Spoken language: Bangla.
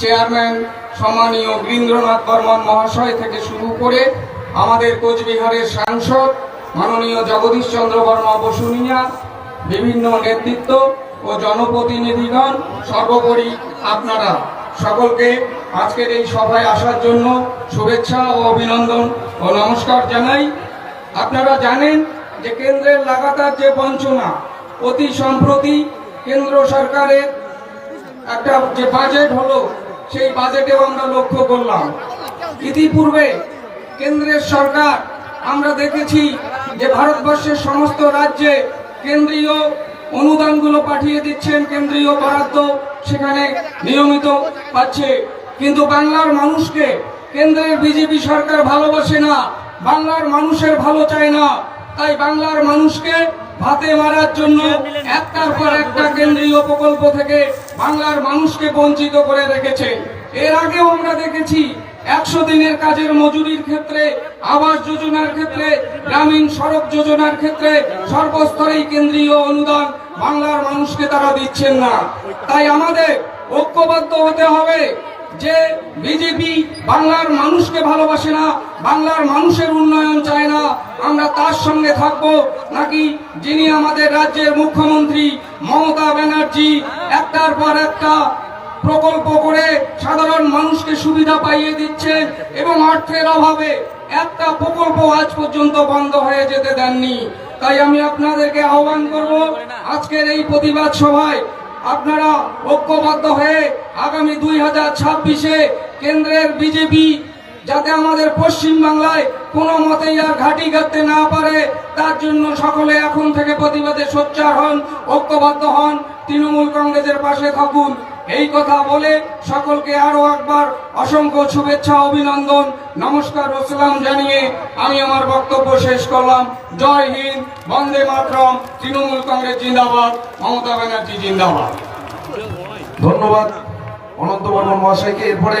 চেয়ারম্যান সম্মানীয় বীরেন্দ্রনাথ বর্মন মহাশয় থেকে শুরু করে আমাদের কোচবিহারের সাংসদ মাননীয় জগদীশ চন্দ্র বর্মা বসুনিয়া বিভিন্ন নেতৃত্ব ও জনপ্রতিনিধিগণ, সর্বোপরি আপনারা সকলকে আজকের এই সভায় আসার জন্য শুভেচ্ছা ও অভিনন্দন ও নমস্কার জানাই। আপনারা জানেন যে কেন্দ্রের লাগাতার যে বঞ্চনা, অতি সম্প্রতি কেন্দ্র সরকারের একটা যে বাজেট হলো সেই বাজেটেও আমরা লক্ষ্য করলাম। ইতিপূর্বে কেন্দ্রের সরকার, আমরা দেখেছি যে ভারতবর্ষের সমস্ত রাজ্যে কেন্দ্রীয় অনুদানগুলো পাঠিয়ে দিচ্ছেন, কেন্দ্রীয় বরাদ্দ সেখানে নিয়মিত পাচ্ছে। কিন্তু বাংলার মানুষকে কেন্দ্রের বিজেপি সরকার ভালোবাসে না, বাংলার মানুষের ভালো চায় না। তাই বাংলার মানুষকে ভাতে মারার জন্য একটার পর একটা কেন্দ্রীয় প্রকল্প থেকে বাংলার মানুষকে বঞ্চিত করে রেখেছে। এর আগেও আমরা দেখেছি একশো দিনের কাজের মজুরির ক্ষেত্রে, আবাস যোজনার ক্ষেত্রে, গ্রামীণ সড়ক যোজনার ক্ষেত্রে সর্বস্তরেই কেন্দ্রীয় অনুদান বাংলার মানুষকে তারা দিচ্ছেন না। তাই আমাদের ঐক্যবদ্ধ হতে হবে যে বিজেপি বাংলার মানুষকে ভালোবাসে না, বাংলার মানুষের উন্নয়ন চায় না, আমরা তার সঙ্গে থাকব। নাকি যিনি আমাদের রাজ্যের মুখ্যমন্ত্রী মমতা ব্যানার্জি একটার পর একটা প্রকল্প করে সাধারণ মানুষকে সুবিধা পাইয়ে দিচ্ছে এবং অর্থের অভাবে একটা প্রকল্প আজ পর্যন্ত বন্ধ হয়ে যেতে দেননি। তাই আমি আপনাদেরকে আহ্বান করব, আজকের এই প্রতিবাদ সভায় আপনারা ঐক্যবদ্ধ হয়ে আগামী দুই হাজার ছাব্বিশে কেন্দ্রের বিজেপি যাতে আমাদের পশ্চিম বাংলায় কোনো মতেই আর ঘাঁটি গাঁথতে না পারে, তার জন্য সকলে এখন থেকে প্রতিবাদে সোচ্চার হন, ঐক্যবদ্ধ হন, তৃণমূল কংগ্রেসের পাশে থাকুন। এই কথা বলে সকলকে আরও একবার অসংখ্য শুভেচ্ছা, অভিনন্দন, নমস্কার ও সালাম জানিয়ে আমি আমার বক্তব্য শেষ করলাম। জয় হিন্দ, বন্দে মাতরম, তৃণমূল কংগ্রেস জিন্দাবাদ, মমতা ব্যানার্জি জিন্দাবাদ। ধন্যবাদ অনন্ত বর্মন মহাশয়কে। এরপরে